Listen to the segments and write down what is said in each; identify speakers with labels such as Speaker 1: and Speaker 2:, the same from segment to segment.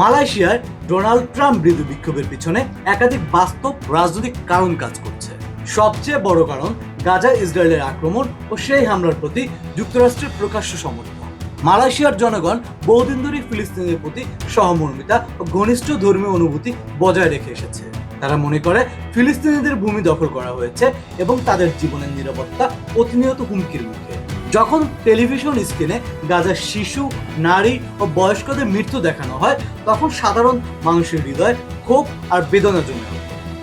Speaker 1: মালয়েশিয়ার Donald Trump বিরোধী বিক্ষোভের পিছনে একাধিক বাস্তব রাজনৈতিক কারণ কাজ করছে। সবচেয়ে বড় কারণ গাজা, ইসরায়েলের আক্রমণ ও সেই হামলার প্রতি যুক্তরাষ্ট্রের প্রকাশ্য সমর্থন। মালয়েশিয়ার জনগণ বহুদিন ধরেই ফিলিস্তিনের প্রতি সহমর্মিতা ও ঘনিষ্ঠ ধর্মীয় অনুভূতি বজায় রেখে এসেছে। তারা মনে করে ফিলিস্তিনিদের ভূমি দখল করা হয়েছে এবং তাদের জীবনের নিরাপত্তা প্রতিনিয়ত হুমকির মুখে। যখন টেলিভিশন স্ক্রিনে গাজার শিশু, নারী ও বয়স্কদের মৃত্যু দেখানো হয়, তখন সাধারণ মানুষের হৃদয় ক্ষোভ আর বেদনা জমে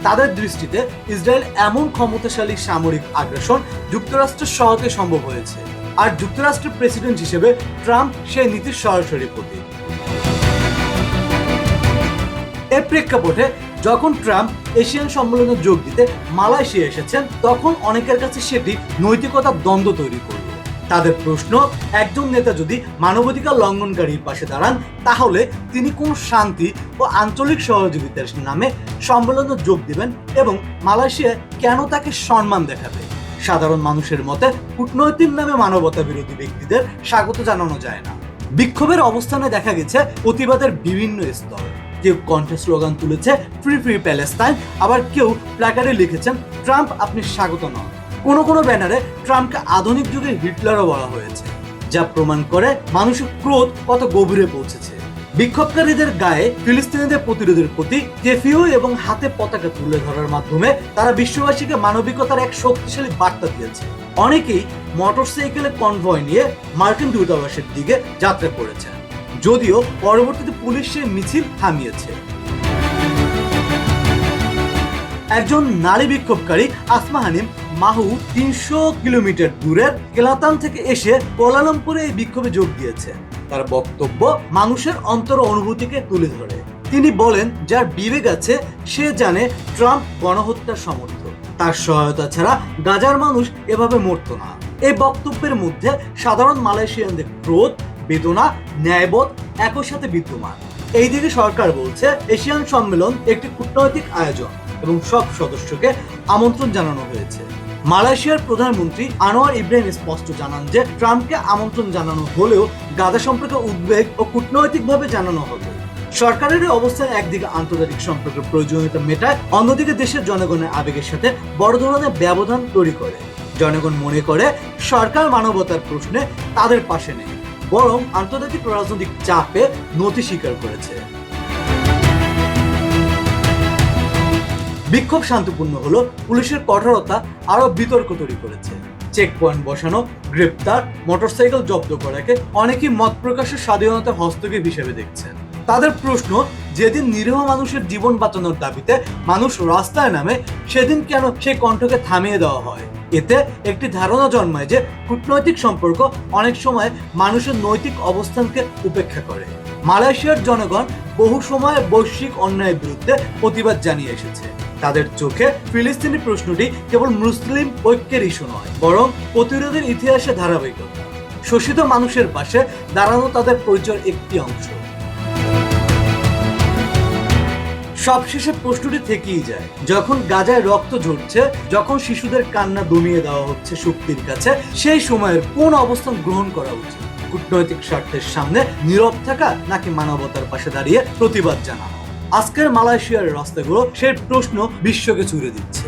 Speaker 1: তাদের দৃষ্টিতে ইসরায়েল এমন ক্ষমতাশালী সামরিক আগ্রাসন যুক্তরাষ্ট্রের সহতে সম্ভব হয়েছে। আর যুক্তরাষ্ট্রের প্রেসিডেন্ট হিসেবে ট্রাম্প সেই নীতির সরাসরি প্রতীক। এর প্রেক্ষাপটে যখন ট্রাম্প এশিয়ান সম্মেলনে যোগ দিতে মালয়েশিয়া এসেছেন, তখন অনেকের কাছে সেটি নৈতিকতার দ্বন্দ্ব তৈরি করল তাদের প্রশ্ন, একজন নেতা যদি মানবাধিকার লঙ্ঘনকারীর পাশে দাঁড়ান, তাহলে তিনি কোন শান্তি ও আঞ্চলিক সহযোগিতার নামে সম্মেলনে যোগ দিবেন এবং মালয়েশিয়া কেন তাকে সম্মান দেখাবে? সাধারণ মানুষের মতে, কূটনৈতিক নামে মানবতা বিরোধী ব্যক্তিদের স্বাগত জানানো যায় না। বিক্ষোভের অবস্থানে দেখা গেছে প্রতিবাদের বিভিন্ন স্তর। কেউ কণ্ঠে স্লোগান তুলেছে, ফ্রি ফ্রি প্যালেস্তাইন আবার কেউ প্ল্যাকার্ডে লিখেছেন, ট্রাম্প, আপনি স্বাগত নন কোনো কোনো ব্যানারে ট্রাম্পকে আধুনিক যুগের হিটলারও বলা হয়েছে, যা প্রমাণ করে মানুষের ক্রোধ কত গভীরে পৌঁছেছে। বিক্ষোভকারীদের গায়ে ফিলিস্তিনিদের প্রতিরোধের প্রতি কেফিও এবং হাতে পতাকা তুলে ধরার মাধ্যমে তারা বিশ্ববাসীকে মানবিকতার এক শক্তিশালী বার্তা দিয়েছে। অনেকেই মোটরসাইকেলে কনভয় নিয়ে মার্কিন দূতাবাসের দিকে যাত্রা করেছেন, যদিও পরবর্তীতে পুলিশ সেই মিছিল থামিয়েছে। একজন নারী বিক্ষোভকারী আসমা হানিম মাহু তিনশো কিলোমিটার দূরের কেলাতান থেকে এসে কোলালামপুরে এই বিক্ষোভে যোগ দিয়েছেন তার বক্তব্য মানুষের অন্তর অনুভূতিকে তুলে ধরে। তিনি বলেন, যার বিবেক আছে, সে জানে ট্রাম্প গণহত্যার সমর্থক। তার সহায়তা ছাড়া গাজার মানুষ এভাবে মরত না। এই বক্তব্যের মধ্যে সাধারণ মালয়েশিয়ানদের ক্রোধ, বেদনা, ন্যায়বোধ একই সাথে বিদ্যমান। এইদিকে সরকার বলছে, এশিয়ান সম্মেলন একটি কূটনৈতিক আয়োজন এবং সব সদস্যকে আমন্ত্রণ জানানো হয়েছে। মালয়েশিয়ার প্রধানমন্ত্রী আনোয়ার ইব্রাহিম স্পষ্ট জানান যে, ট্রাম্পকে আমন্ত্রণ জানানো হলেও গাজা সম্পর্কে উদ্বেগ ও কূটনৈতিকভাবে জানানো হবে। সরকারের অবস্থান একদিকে আন্তর্জাতিক সম্পর্কের প্রয়োজনীয়তা মেটায়, অন্যদিকে দেশের জনগণের আবেগের সাথে বড় ধরনের ব্যবধান তৈরি করে। জনগণ মনে করে, সরকার মানবতার প্রশ্নে তাদের পাশে নেই, বরং আন্তর্জাতিক রাজনৈতিক চাপে নথি স্বীকার করেছে। বিক্ষোভ শান্তিপূর্ণ হলো পুলিশের কঠোরতা আরও বিতর্ক তৈরি করেছে। চেক পয়েন্ট বসানো, গ্রেপ্তার মোটরসাইকেল জব্দ করাকে অনেকেই মত প্রকাশের স্বাধীনতা হস্তক্ষেপ হিসেবে দেখছেন তাদের প্রশ্ন, যেদিন নিরীহ মানুষের জীবন বাঁচানোর দাবিতে মানুষ রাস্তায় নামে, সেদিন কেন সেই কণ্ঠকে থামিয়ে দেওয়া হয়? এতে একটি ধারণা জন্মায় যে কূটনৈতিক সম্পর্ক অনেক সময় মানুষের নৈতিক অবস্থানকে উপেক্ষা করে। মালয়েশিয়ার জনগণ বহু সময় বৈশ্বিক অন্যায়ের বিরুদ্ধে প্রতিবাদ জানিয়ে এসেছে। তাদের চোখে ফিলিস্তিনি প্রশ্নটি কেবল মুসলিম ঐক্যের ইস্যু নয়, বরং প্রতিরোধের ইতিহাসে ধারাবাহিকতা। শোষিত মানুষের পাশে দাঁড়ানো তাদের পরিচয়ের একটি অংশ। সবশেষে প্রশ্নটি থেকেই যায়, যখন গাজায় রক্ত ঝরছে, যখন শিশুদের কান্না দমিয়ে দেওয়া হচ্ছে শক্তির কাছে, সেই সময়ের কোন অবস্থান গ্রহণ করা উচিত? কূটনৈতিক স্বার্থের সামনে নীরব থাকা নাকি মানবতার পাশে দাঁড়িয়ে প্রতিবাদ জানানো? আজকের মালয়েশিয়ার রাস্তাগুলো সে প্রশ্ন বিশ্বকে ছুড়ে দিচ্ছে।